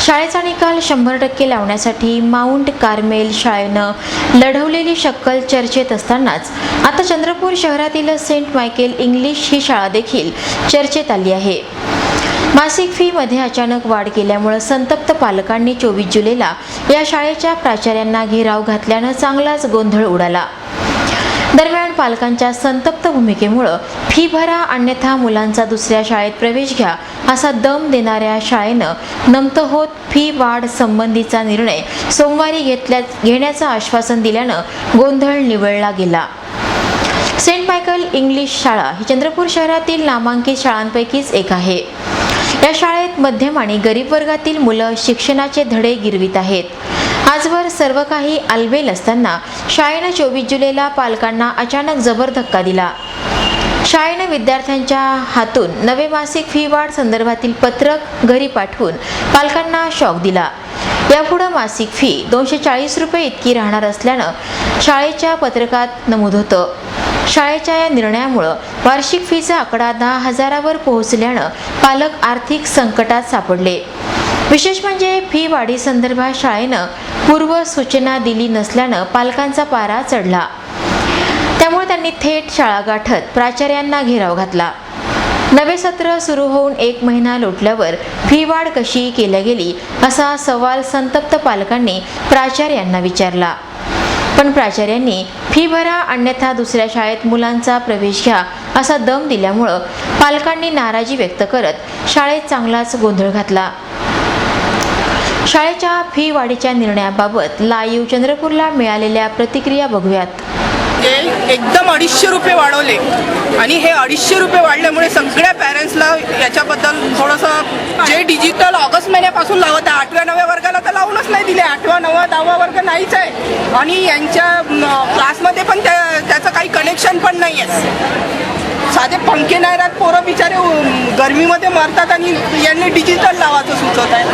शाळेचा निकाल शंभर टक्के लावण्यासाठी माउंट कार्मेल शाळेनं लढवलेली शक्कल चर्चेत असतानाच आता चंद्रपूर शहरातील सेंट मायकेल इंग्लिश ही शाळा देखील चर्चेत आली आहे. मासिक फीमध्ये अचानक वाढ केल्यामुळं संतप्त पालकांनी चोवीस जुलैला या शाळेच्या प्राचार्यांना घेराव घातल्यानं चांगलाच गोंधळ उडाला. दरम्यान पालकांच्या संतप्त भूमिकेमुळं फी भरा अन्यथा मुलांचा दुसऱ्या शाळेत प्रवेश घ्या असा दम देणाऱ्या शाळेनं नमतं होत फी वाढ संबंधीचा निर्णय सोमवारी घेतल्या घेण्याचं आश्वासन दिल्यानं गोंधळ निवळला गेला. सेंट मायकल इंग्लिश शाळा ही चंद्रपूर शहरातील नामांकित शाळांपैकीच एक आहे. या शाळेत मध्यम आणि गरीब वर्गातील मुलं शिक्षणाचे धडे गिरवित आहेत. आजवर सर्व काही आलबेल असताना शाळेनं चोवीस जुलैला पालकांना अचानक जबर धक्का दिला. शाळेनं विद्यार्थ्यांच्या हातून नवे मासिक फी वाढ संदर्भातील पत्रक घरी पाठवून पालकांना शॉक दिला. यापुढं मासिक फी दोनशे चाळीस रुपये इतकी राहणार असल्यानं शाळेच्या पत्रकात नमूद होतं. शाळेच्या या निर्णयामुळं वार्षिक फीचा आकडा दहा हजारावर पोहोचल्यानं पालक आर्थिक संकटात सापडले. विशेष म्हणजे फी वाढी संदर्भात शाळेनं पूर्व सूचना दिली नसल्यानं पालकांचा पारा चढला. त्यामुळे त्यांनी थेट शाळा गाठत प्राचार्यांना घेराव घातला. नवे सत्र सुरू होऊन एक महिना लोटल्यावर फी वाढ कशी केल्या गेली असा सवाल संतप्त पालकांनी प्राचार्यांना विचारला. पण प्राचार्यांनी फी भरा अन्यथा दुसऱ्या शाळेत मुलांचा प्रवेश घ्या असा दम दिल्यामुळं पालकांनी नाराजी व्यक्त करत शाळेत चांगलाच गोंधळ घातला. शाळेच्या फी वाढीच्या निर्णयाबाबत लाईव्ह चंद्रपूरला मिळालेल्या प्रतिक्रिया बघूयात. ते एकदम अडीचशे रुपये वाढवले आणि हे अडीचशे रुपये वाढल्यामुळे सगळ्या पॅरेंट्सला याच्याबद्दल थोडंसं जे डिजिटल ऑगस्ट महिन्यापासून लावत आहे आठव्या नव्या वर्गाला तर लावूनच नाही दिले. आठवा नववा दहावा वर्ग नाहीच आहे. आणि यांच्या क्लासमध्ये पण त्या त्याचं काही कनेक्शन पण नाही आहे साधे पंखे नाही राहत पोरं बिचारे गर्मीमध्ये गरमीमध्ये मरतात आणि यांनी डिजिटल लावायचं सुचवत आहे.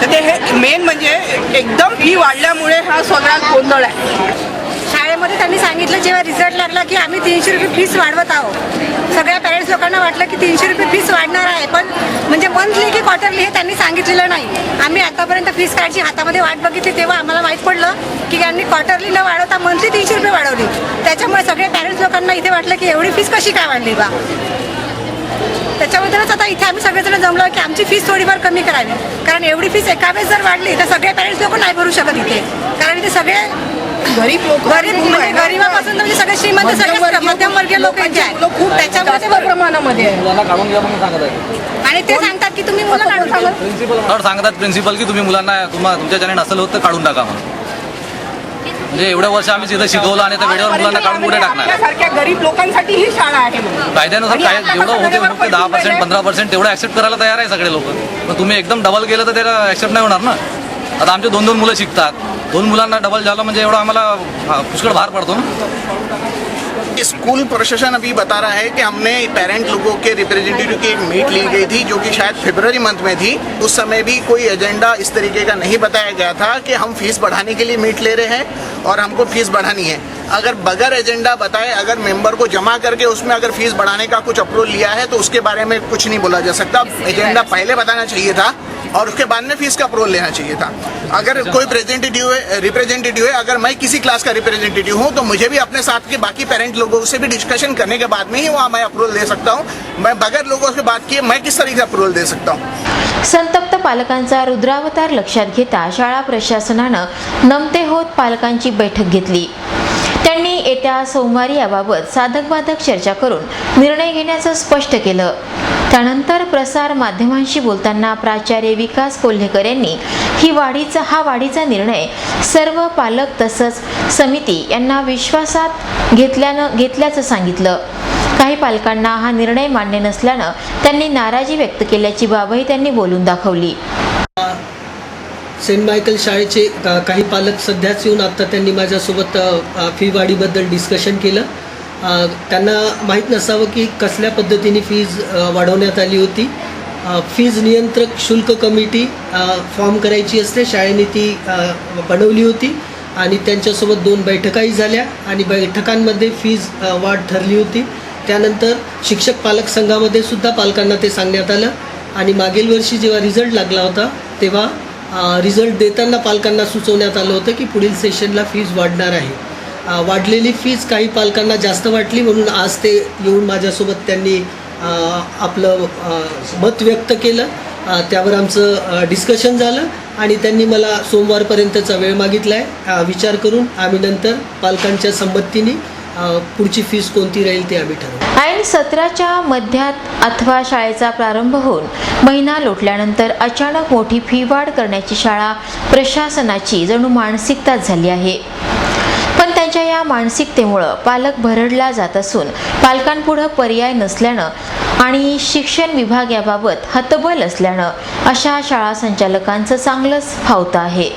तर ते हे मेन म्हणजे एकदम फी वाढल्यामुळे हा सगळा गोंधळ आहे. त्यामध्ये त्यांनी सांगितलं जेव्हा रिझल्ट लागला की आम्ही तीनशे रुपये फीस वाढवत आहोत. सगळ्या पॅरेंट्स लोकांना वाटलं की तीनशे रुपये फीस वाढणार आहे पण म्हणजे मंथली की क्वार्टरली हे त्यांनी सांगितलेलं नाही. आम्ही आतापर्यंत फीस कार्डची हातामध्ये वाट बघितली तेव्हा आम्हाला माहीत पडलं की त्यांनी क्वार्टरली न वाढवता मंथली तीनशे रुपये वाढवली. त्याच्यामुळे सगळ्या पॅरेंट्स लोकांना इथे वाटलं की एवढी फीस कशी काय वाढली बा? त्याच्याबद्दलच आता इथे आम्ही सगळेजण जमलो की आमची फीस थोडीफार कमी करावी. कारण एवढी फीस एका वेळेस जर वाढली तर सगळे पॅरेंट्स लोक नाही भरू शकत इथे. कारण इथे सगळे गरीब लोक गरीब म्हणजे गरीबापासून तर म्हणजे सगळे श्रीमंत सगळे मध्यमवर्गीय लोक इथे आहेत खूप त्याच्यामुळे ते जास्त भरू- प्रमाणामध्ये आहे. मुलांना काढून घ्या म्हणून सांगत आहे. आणि ते सांगतात की तुम्ही मुलं काढून टाका. प्रिन्सिपल सांगतात प्रिन्सिपल की तुम्ही मुलांना तुम्हा तुमच्या ज्याने नसेल होत तर काढून टाका म्हणून. म्हणजे एवढ्या वर्ष आम्ही तिथं शिकवलं आणि त्या वेळेवर मुलांना काढून कुठे टाकणार. सारख्या गरीब लोकांसाठी ही शाळा आहे म्हणून. कायद्यानुसार आणि काय आता जेवढं कसं होते फक्त दहा पर्सेंट पंधरा पर्सेंट तेवढं ऍक्सेप्ट करायला तयार आहे सगळे लोक. पण तुम्ही एकदम डबल केलं तर त्याला ऍक्सेप्ट नाही होणार ना? आता आमचे दोन दोन मुलं शिकतात. दोन मुलांना डबल झालं म्हणजे एवढं आम्हाला पुष्कळ भार पडतो ना. स्कूल प्रशासन अभी बता रहा है कि हमने पेरेंट लोगों के रिप्रेजेंटेटिव की एक मीट ली गई थी जो कि शायद फरवरी मंथ में थी। उस समय भी कोई एजेंडा इस तरीके का नहीं बताया गया था कि हम फ़ीस बढ़ाने के लिए मीट ले रहे हैं और हमको फ़ीस बढ़ानी है। अगर बगैर एजेंडा बताए अगर मेंबर को जमा करके उसमें अगर फ़ीस बढ़ाने का कुछ अप्रूवल लिया है तो उसके बारे में कुछ नहीं बोला जा सकता। एजेंडा पहले बताना चाहिए था। और उसके बाद में फीस का अप्रूवल लेना चाहिए था। अगर कोई प्रेजेंटेटिव है रिप्रेजेंटेटिव है अगर मैं किसी क्लास का रिप्रेजेंटेटिव हूँ तो मुझे भी अपने साथ के बाकी पेरेंट लोगों से भी डिस्कशन करने के बाद में ही वहाँ मैं अप्रूवल दे सकता हूँ। मैं बगैर लोगों से बात किए मैं किस तरीके से अप्रूवल दे सकता हूँ? संतप्त पालकांचा रुद्रावतार लक्षात घेता शाळा प्रशासनानं नमते होत पालकांची बैठक घेतली. येत्या सोमवारी याबाबत साधक बाधक चर्चा करून निर्णय घेण्याचं स्पष्ट केलं. त्यानंतर प्रसार माध्यमांशी बोलताना प्राचार्य विकास कोल्हेकर यांनी ही वाढीचा हा वाढीचा निर्णय सर्व पालक तसंच समिती यांना विश्वासात घेतल्यानं घेतल्याचं सांगितलं. काही पालकांना हा निर्णय मान्य नसल्यानं त्यांनी नाराजी व्यक्त केल्याची बाबही त्यांनी बोलून दाखवली. सेंट मायकल शाळेचे का- काही पालक सध्याच येऊन आत्ता त्यांनी माझ्यासोबत फी वाढीबद्दल डिस्कशन केलं. त्यांना माहीत नसावं की कसल्या पद्धतीने फीज वाढवण्यात आली होती. फीज नियंत्रक शुल्क कमिटी फॉर्म करायची असते. शाळेने ती बनवली होती आणि त्यांच्यासोबत दोन बैठकाही झाल्या आणि बैठकांमध्ये फीज वाढ ठरली होती. त्यानंतर शिक्षक पालक संघामध्ये सुद्धा पालकांना ते सांगण्यात आलं आणि मागील वर्षी जेव्हा रिझल्ट लागला होता तेव्हा रिझल्ट देताना पालकांना सुचवण्यात आलं होतं की पुढील सेशनला फीज वाढणार आहे. वाढलेली फीज काही पालकांना जास्त वाटली म्हणून आज ते येऊन माझ्यासोबत त्यांनी आपलं मत व्यक्त केलं. त्यावर आमचं डिस्कशन झालं आणि त्यांनी मला सोमवारपर्यंतचा वेळ मागितला आहे विचार करून आम्ही नंतर पालकांच्या संमतीने पुढची फीस कोणती राहील ते आम्ही ठरवू. ऐन सत्राच्या मध्यात अथवा शाळेचा प्रारंभ होऊन महिना लोटल्यानंतर अचानक मोठी फी वाढ करण्याची शाळा प्रशासनाची जणू मानसिकताच झाली आहे. पण त्यांच्या या मानसिकतेमुळं पालक भरडला जात असून पालकांपुढं पर्याय नसल्यानं आणि शिक्षण विभाग याबाबत हतबल असल्यानं अशा शाळा संचालकांचं चांगलंच फावतं आहे.